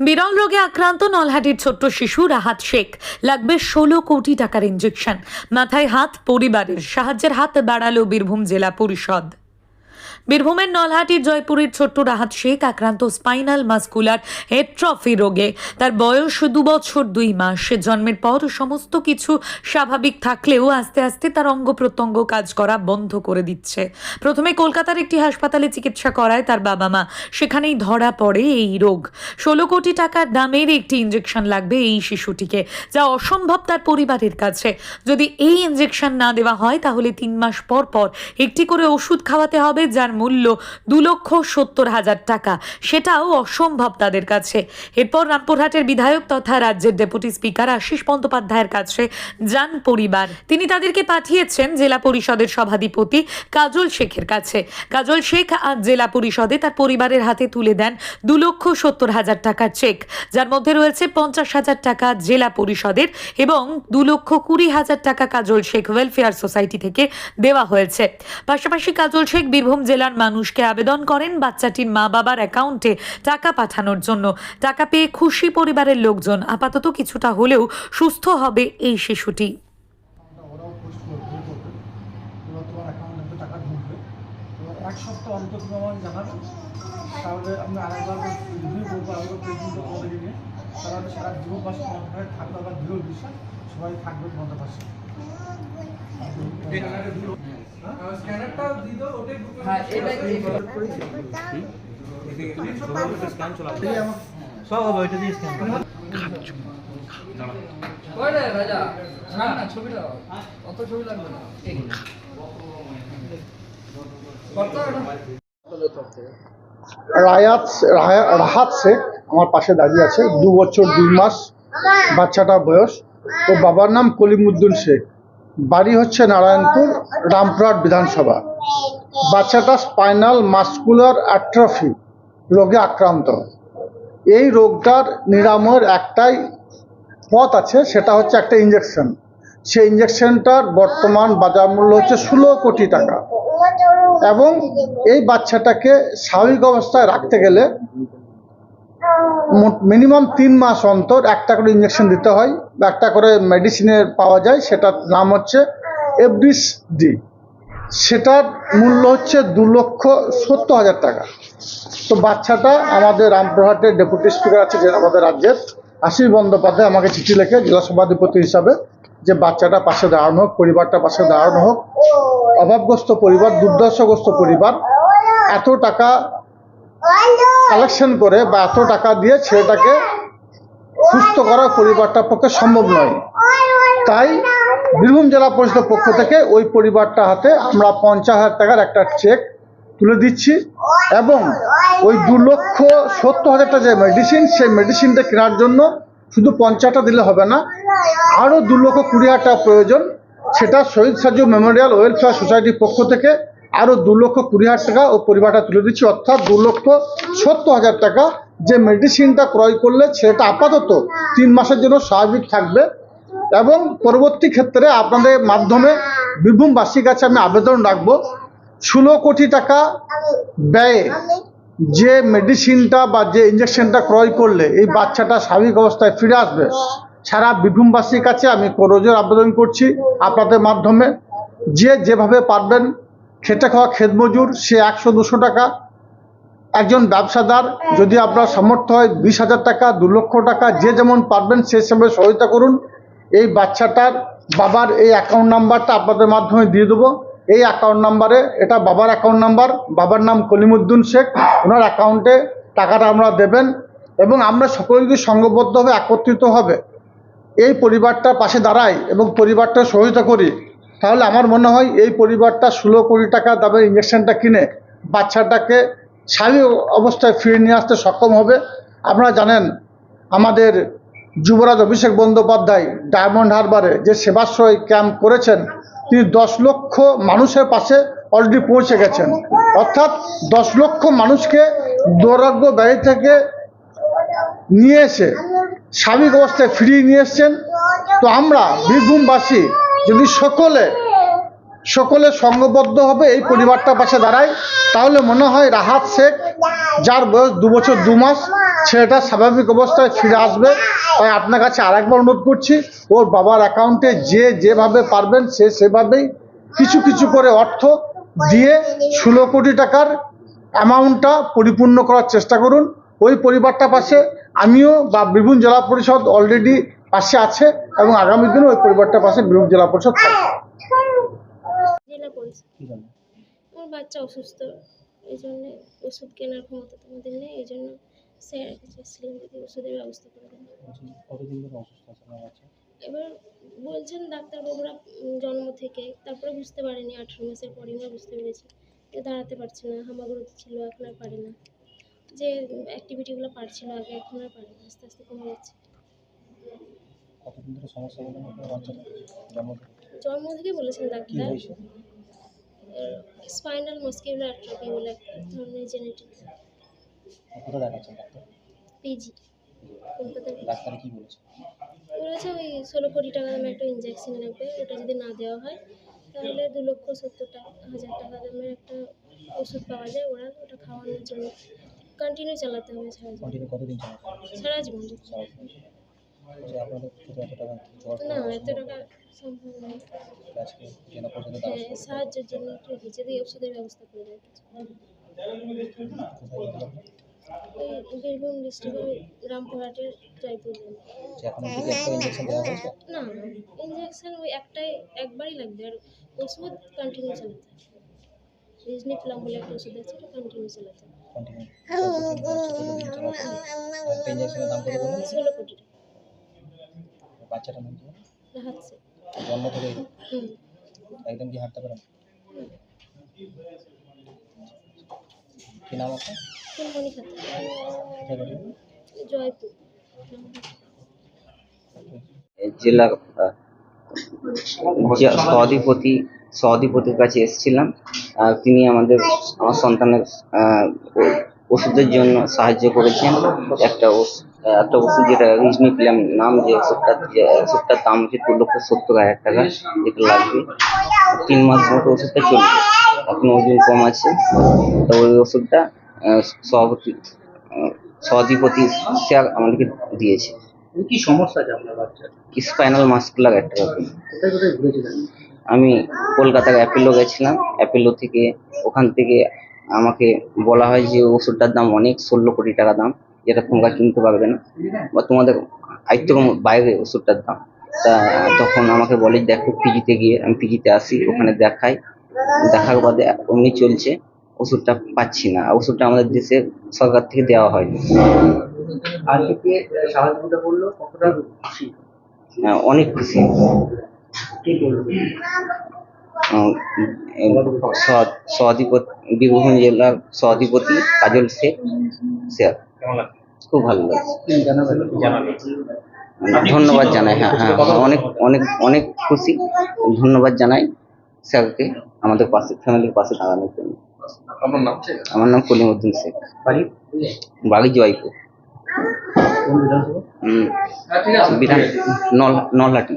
বিরল রোগে আক্রান্ত নলহাটির ছোট্ট শিশু রাহাত শেখ। লাগবে ষোলো কোটি টাকার ইঞ্জেকশন মাথায় হাত, পরিবারের সাহায্যের হাত বাড়ালো বীরভূম জেলা পরিষদ। বীরভূমের নলহাটির জয়পুরের ছোট্ট রাহাত শেখ আক্রান্ত স্পাইনাল মাস্কুলার হেট্রফি রোগে। তার বয়স দু বছর দুই মাস। সে জন্মের পর সমস্ত কিছু স্বাভাবিক থাকলেও আস্তে আস্তে তার অঙ্গ প্রত্যঙ্গ কাজ করা বন্ধ করে দিচ্ছে। প্রথমে কলকাতার একটি হাসপাতালে চিকিৎসা করায় তার বাবা মা। সেখানেই ধরা পড়ে এই রোগ। ষোলো কোটি টাকার দামের একটি ইঞ্জেকশন লাগবে এই শিশুটিকে, যা অসম্ভব তার পরিবারের কাছে। যদি এই ইঞ্জেকশন না দেওয়া হয়, তাহলে তিন মাস পর পর একটি করে ওষুধ খাওয়াতে হবে, যার মূল্য দু লক্ষ সত্তর হাজার টাকা। সেটাও অসম্ভব তাদের কাছে। এরপর রামপুরহাটের বিধায়ক তথা রাজ্যের ডেপুটি স্পিকার আশিস বন্দ্যোপাধ্যায়ের কাছে যান পরিবার। তিনি তাদেরকে পাঠিয়েছেন জেলা পরিষদের সভাধিপতি কাজল শেখের কাছে। কাজল শেখ আজ জেলা পরিষদে তার পরিবারের হাতে তুলে দেন দু লক্ষ সত্তর হাজার টাকার চেক। যার মধ্যে রয়েছে পঞ্চাশ হাজার টাকা জেলা পরিষদের এবং দু লক্ষ কুড়ি হাজার টাকা কাজল শেখ ওয়েলফেয়ার সোসাইটি থেকে দেওয়া হয়েছে। পাশাপাশি কাজল শেখ বীরভূম জেলার মানুষকে আবেদন করেন বাচ্চাটির মা বাবার অ্যাকাউন্টে টাকা পাঠানোর জন্য। টাকা পেয়ে খুশি পরিবারের লোকজন আপাতত কিছুটা হলেও সুস্থ হবে এই শিশুটি। সব দিয়ে স্ক্যান রায়াত রাহাত শেখ আমার পাশে দাঁড়িয়ে আছে। দু বছর, দুই মাস বাচ্চাটা বয়স। ও বাবার নাম কলিমুদ্দিন শেখ। বাড়ি হচ্ছে নারায়ণপুর, রামপুরহাট বিধানসভা। বাচ্চাটা স্পাইনাল মাস্কুলার অ্যাট্রফি রোগে আক্রান্ত। এই রোগটার নিরাময়ের একটাই পথ আছে, সেটা হচ্ছে একটা ইঞ্জেকশন সেই ইঞ্জেকশনটার বর্তমান বাজার মূল্য হচ্ছে ষোলো কোটি টাকা। এবং এই বাচ্চাটাকে স্বাভাবিক অবস্থায় রাখতে গেলে মিনিমাম তিন মাস অন্তর একটা করে ইঞ্জেকশন দিতে হয় বা একটা করে মেডিসিনের পাওয়া যায়, সেটার নাম হচ্ছে এফডিস ডি সেটার মূল্য হচ্ছে দু লক্ষ সত্তর হাজার টাকা। তো বাচ্চাটা আমাদের রামপুরহাটের ডেপুটি স্পিকার আছে, যে আমাদের রাজ্যের আশিস বন্দ্যোপাধ্যায়, আমাকে চিঠি লিখে জেলা সভাধিপতি হিসাবে যে বাচ্চাটা পাশে দাঁড়ানো হোক, পরিবারটা পাশে দাঁড়ানো হোক, অভাবগ্রস্ত পরিবার, দুর্দশাগ্রস্ত পরিবার, এত টাকা কালেকশন করে বা এত টাকা দিয়ে ছেলেটাকে সুস্থ করা পরিবারটার পক্ষে সম্ভব নয়। তাই বীরভূম জেলা পরিষদের পক্ষ থেকে ওই পরিবারটা হাতে আমরা পঞ্চাশ হাজার টাকার একটা চেক তুলে দিচ্ছি এবং ওই দু লক্ষ সত্তর হাজারটা যে মেডিসিন সেই মেডিসিনটা কেনার জন্য শুধু পঞ্চাশটা দিলে হবে না, আরও দু লক্ষ কুড়ি হাজার টাকা প্রয়োজন। সেটা শহীদ সাজু মেমোরিয়াল ওয়েলফেয়ার সোসাইটির পক্ষ থেকে আরও দু লক্ষ কুড়ি হাজার টাকা ও পরিবারটা তুলে দিচ্ছি। অর্থাৎ দু লক্ষ সত্তর হাজার টাকা যে মেডিসিনটা ক্রয় করলে সেটা আপাতত তিন মাসের জন্য স্বাভাবিক থাকবে এবং পরবর্তী ক্ষেত্রে আপনাদের মাধ্যমে বীরভূমবাসীর কাছে আমি আবেদন রাখব। ষোলো কোটি টাকা ব্যয়ে যে মেডিসিনটা বা যে ইঞ্জেকশনটা ক্রয় করলে এই বাচ্চাটা স্বাভাবিক অবস্থায় ফিরে আসবে, সারা বীরভূমবাসীর কাছে আমি করজোর আবেদন করছি আপনাদের মাধ্যমে। যে যেভাবে পারবেন খেটে খাওয়া খেত মজুর সে একশো দুশো টাকা। একজন ব্যবসাদার, যদি আপনার সামর্থ্য হয় বিশ হাজার টাকা, দু লক্ষ টাকা, যে যেমন পারবেন সে হিসেবে সহায়তা করুন। এই বাচ্চাটার বাবার এই অ্যাকাউন্ট নাম্বারটা আপনাদের মাধ্যমে দিয়ে দেবো। এই অ্যাকাউন্ট নাম্বারে এটা বাবার অ্যাকাউন্ট নাম্বার বাবার নাম কলিমুদ্দিন শেখ, ওনার অ্যাকাউন্টে টাকাটা আমরা দেবেন এবং আমরা সকলে যদি সংঘবদ্ধভাবে একত্রিত হবে। এই পরিবারটার পাশে দাঁড়াই এবং পরিবারটা সহায়তা করি। তাহলে আমার মনে হয় এই পরিবারটা ষোলো কোটি টাকা দামের ইঞ্জেকশনটা কিনে বাচ্চাটাকে স্বাভাবিক অবস্থায় ফিরে নিয়ে আসতে সক্ষম হবে। আপনারা জানেন, আমাদের যুবরাজ অভিষেক বন্দ্যোপাধ্যায় ডায়মন্ড হারবারে যে সেবাশ্রয় ক্যাম্প করেছেন, তিনি দশ লক্ষ মানুষের পাশে অলরেডি পৌঁছে গেছেন। অর্থাৎ দশ লক্ষ মানুষকে দুরারোগ্য ব্যয় থেকে নিয়ে এসে স্বাভাবিক অবস্থায় ফিরিয়ে নিয়ে এসছেন। তো আমরা বীরভূমবাসী যদি সকলে সকলে সঙ্গবদ্ধ হবে এই পরিবারটা পাশে দাঁড়ায়, তাহলে মনে হয় রাহাত শেখ, যার বয়স দু বছর দু মাস, ছেলেটা স্বাভাবিক অবস্থায় ফিরে আসবে। তাই আপনার কাছে আরেকবার অনুরোধ করছি, ওর বাবার অ্যাকাউন্টে যে যেভাবে পারবেন সে সেভাবেই কিছু কিছু করে অর্থ দিয়ে ষোলো কোটি টাকার অ্যামাউন্টটা পরিপূর্ণ করার চেষ্টা করুন। ওই পরিবারটা পাশে আমিও বা বীরভূম জেলা পরিষদ অলরেডি পাশে আছে এবং আগামী দিনে ওই পরিবারটা পাশে বীরভূম জেলা পরিষদ থাকবে। জেলা পরিষদ। কি জানো আমার বাচ্চা অসুস্থ এই জন্যে ওষুধ কেনার ক্ষমতা তো আমাদের নেই এই জন্য স্যার যদি ওষুধের ব্যবস্থা করে দেন কতদিন ধরে অসুস্থ আছে আপনার বাচ্চা? এবার বলছেন ডাক্তারবাবুরা জন্ম থেকে তারপরে বুঝতে পারেনি আঠেরো মাসের পরে আমরা বুঝতে পেরেছি। যে দাঁড়াতে পারছে না হামাগুড়িতে ছিল এখন আর পারে না। যে অ্যাক্টিভিটিগুলো পারছিল আগে এখন আর পারে না আস্তে আস্তে কমে যাচ্ছে। কতদিন ধরে সমস্যা হলো আপনার বাচ্চাটা জন্ম থেকে জন্ম থেকে বলেছেন ডাক্তার। স্পাইনাল মাস্কিউলার অ্যাট্রফি বলে এক ধরনের জেনেটিক কোথায় দেখাচ্ছেন ডাক্তার? পিজি কলকাতার ডাক্তারে কি বলেছে? বলেছে ওই ষোলো কোটি টাকা দামের একটা ইঞ্জেকশন লাগবে ওটা যদি না দেওয়া হয় তাহলে দু লক্ষ সত্তর টাকা হাজার টাকা দামের একটা ওষুধ পাওয়া যায় ওরা ওটা খাওয়ানোর জন্য। কন্টিনিউ চালাতে হবে? সারা জীবন। সারা জীবন। বলছি আপনাদের থেকে এত টাকা জোগাড় না এত টাকা সম্ভব নয়। আজকে জেলা পরিষদের হ্যাঁ সাহায্যের জন্য একটু যদি ওষুধের ব্যবস্থা করে দেয় বীরভূম ডিস্ট্রিক্টের রামপুরহাটের জয়পুর। যে না ইঞ্জেকশন ওই একটাই একবারই লাগবে। আর ওষুধ কন্টিনিউ চালাতে রিজনি প্লাম বলে একটা ওষুধ আছে ওটা কন্টিনিউ চালাতে বললেন? ষোলো কোটি টাকা। বাচ্চাটার নাম কি? জন্ম থেকে একদম কি হাঁটতে পারেন কি নাম আপনার? ফুলমণি খাতা জয়পুর। জেলা সভাধিপতি সভাধিপতির কাছে এসেছিলাম। তিনি আমাদের আমার সন্তানের ওষুধের জন্য সাহায্য করেছেন। একটা ওষ- আহ, একটা ওষুধ যেটা রিজনি প্লাম নাম যে ওষুধটা যে ওষুধটার দাম হচ্ছে দু লক্ষ সত্তর হাজার টাকা যেটা লাগবে। তিন মাস মতো ওষুধটা চলবে। এখন ওজন কম আছে। তো ওই ওষুধটা সভাপতি সভাধিপতি স্যার আমাদেরকে দিয়েছে। কি সমস্যা আছে আপনার বাচ্চার? স্পাইনাল মাস্কুলার একটা আমি কলকাতার অ্যাপেলো গেছিলাম। অ্যাপেলো থেকে ওখান থেকে আমাকে বলা হয় যে ওষুধটার দাম অনেক ষোলো কোটি টাকা দাম যেটা তোমরা কিনতে পারবে না। বা তোমাদের আয়ত্তের বাইরে ওষুধটার দাম। তা তখন আমাকে বলে দেখো পিজিতে গিয়ে আমি পিজিতে আসি ওখানে দেখাই। দেখার বাদে এমনি চলছে ওষুধটা পাচ্ছি না। ওষুধটা আমাদের দেশে সরকার থেকে দেওয়া হয় আহ, অনেক খুশি। সভাধিপতি বীরভূম জেলার সভাধিপতি কাজল শেখ স্যার খুব ভালো লাগছে। ধন্যবাদ জানাই হ্যাঁ হ্যাঁ অনেক অনেক অনেক খুশি। ধন্যবাদ জানাই স্যারকে আমাদের পাশে ফ্যামিলির পাশে দাঁড়ানোর জন্য। আপনার নাম আমার নাম কলিমুদ্দিন শেখ। বাড়ি? জয়পুর। উম, বিধান নল নলহাটি।